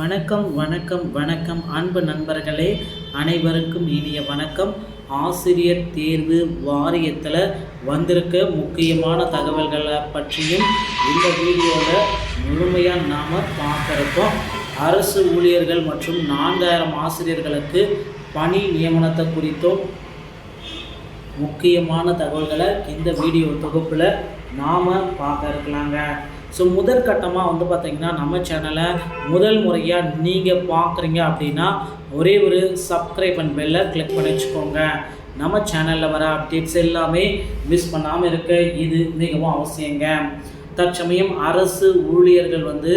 வணக்கம் வணக்கம் வணக்கம். அன்பு நண்பர்களே அனைவருக்கும் இனிய வணக்கம். ஆசிரியர் தேர்வு வாரியத்தில் வந்திருக்க முக்கியமான தகவல்களை பற்றியும் இந்த வீடியோவில் முழுமையாக நாம் பார்த்துருக்கோம் அரசு ஊழியர்கள் மற்றும் நான்காயிரம் ஆசிரியர்களுக்கு பணி நியமனத்தை குறித்தும் முக்கியமான தகவல்களை இந்த வீடியோ தொகுப்பில் நாம் பார்க்க இருக்கலாங்க. ஸோ முதற்கட்டமாக வந்து பார்த்திங்கன்னா நம்ம சேனலை முதல் முறையாக நீங்கள் பார்க்குறீங்க அப்படின்னா ஒரே ஒரு சப்ஸ்கிரைப் அண்ட் பெல்லை கிளிக் பண்ணி வச்சுக்கோங்க. நம்ம சேனலில் வர அப்டேட்ஸ் எல்லாமே மிஸ் பண்ணாமல் இருக்க இது மிகவும் அவசியங்க. தற்சமயம் அரசு ஊழியர்கள் வந்து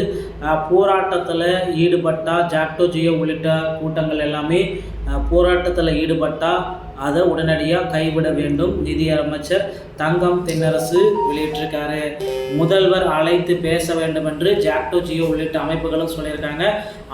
போராட்டத்தில் ஈடுபட்டால் ஜாக்டோ ஜியோ உள்ளிட்ட கூட்டங்கள் எல்லாமே போராட்டத்தில் ஈடுபட்டால் அதை உடனடியாக கைவிட வேண்டும் நிதி அமைச்சர் தங்கம் தென்னரசு வெளியிட்டிருக்காரு. முதல்வர் அழைத்து பேச வேண்டும் என்று ஜாக்டோ ஜியோ உள்ளிட்ட அமைப்புகளும் சொல்லியிருக்காங்க.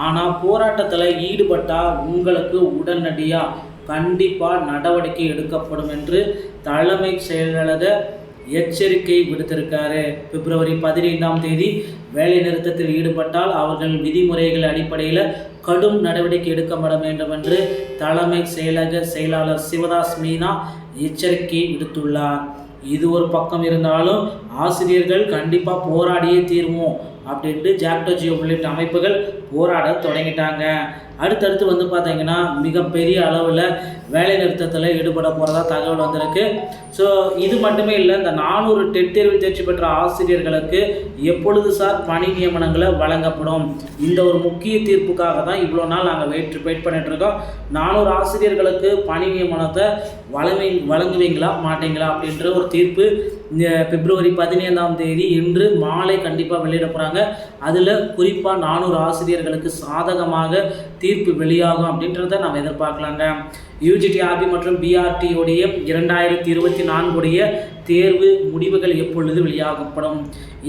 ஆனால் போராட்டத்தில் ஈடுபட்டால் உங்களுக்கு உடனடியாக கண்டிப்பாக நடவடிக்கை எடுக்கப்படும் என்று தலைமை செயலாளர் எச்சரிக்கை விடுத்திருக்காரு. பிப்ரவரி பதினைந்தாம் தேதி வேலை நிறுத்தத்தில் ஈடுபட்டால் அவர்கள் விதிமுறைகள் அடிப்படையில் கடும் நடவடிக்கை எடுக்கப்பட வேண்டும் என்று தலைமை செயலக செயலாளர் சிவதாஸ் மீனா எச்சரிக்கை விடுத்துள்ளார். இது ஒரு பக்கம் இருந்தாலும் ஆசிரியர்கள் கண்டிப்பாக போராடியே தீர்வோம். அப்படின்ட்டு ஜாக்டோஜி உள்ளிட்ட அமைப்புகள் போராட தொடங்கிட்டாங்க. அடுத்தடுத்து வந்து பார்த்தீங்கன்னா மிகப்பெரிய அளவில் வேலை நிறுத்தத்தில் ஈடுபட போகிறதா தகவல் வந்திருக்கு. ஸோ இது மட்டுமே இல்லை இந்த நானூறு டெட் தேர்வில் தேர்ச்சி பெற்ற ஆசிரியர்களுக்கு எப்பொழுது சார் பணி நியமனங்களை வழங்கப்படும்? இந்த ஒரு முக்கிய தீர்ப்புக்காக தான் இவ்வளோ நாள் நாங்கள் வெயிட் வெயிட் பண்ணிகிட்ருக்கோம் நானூறு ஆசிரியர்களுக்கு பணி நியமனத்தை வழங்கி வழங்குவீங்களா மாட்டீங்களா அப்படின்ற ஒரு தீர்ப்பு பிப்ரவரி பதினைந்தாம் தேதி இன்று மாலை கண்டிப்பாக வெளியிட போகிறாங்க அதில் குறிப்பாக நானூறு ஆசிரியர்களுக்கு சாதகமாக தீர்ப்பு வெளியாகும் அப்படின்றத நாம் எதிர்பார்க்கலாங்க. யூஜிடிஆர்பி மற்றும் பிஆர்டியோடைய இரண்டாயிரத்தி இருபத்தி நான்குடைய தேர்வு முடிவுகள் எப்பொழுது வெளியாகப்படும்?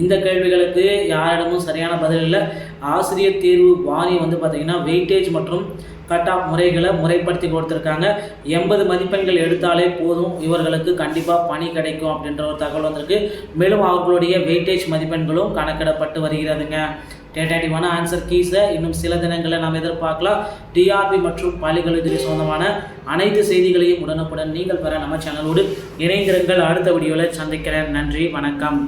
இந்த கேள்விகளுக்கு யாரிடமும் சரியான பதில் இல்லை. ஆசிரியர் தேர்வு வாரியம் வந்து பார்த்திங்கன்னா வெயிட்டேஜ் மற்றும் கட் ஆஃப் முறைகளை முறைப்படுத்தி கொடுத்துருக்காங்க. எண்பது மதிப்பெண்கள் எடுத்தாலே போதும். இவர்களுக்கு கண்டிப்பாக பணி கிடைக்கும் அப்படின்ற ஒரு தகவல் வந்திருக்கு. மேலும் அவர்களுடைய வெயிட்டேஜ் மதிப்பெண்களும் கணக்கிடப்பட்டு வருகிறதுங்க. டேட்டாட்டிவான ஆன்சர் கீஸை இன்னும் சில தினங்களை நாம் எதிர்பார்க்கலாம். டிஆர்பி மற்றும் பள்ளிக்கல்வித்துறை சொந்தமான அனைத்து செய்திகளையும் உடனுக்குடன் நீங்கள் பெற நம்ம சேனலோடு இணைந்திருங்கள். அடுத்த வீடியோவில் சந்திக்கிறேன். நன்றி வணக்கம்.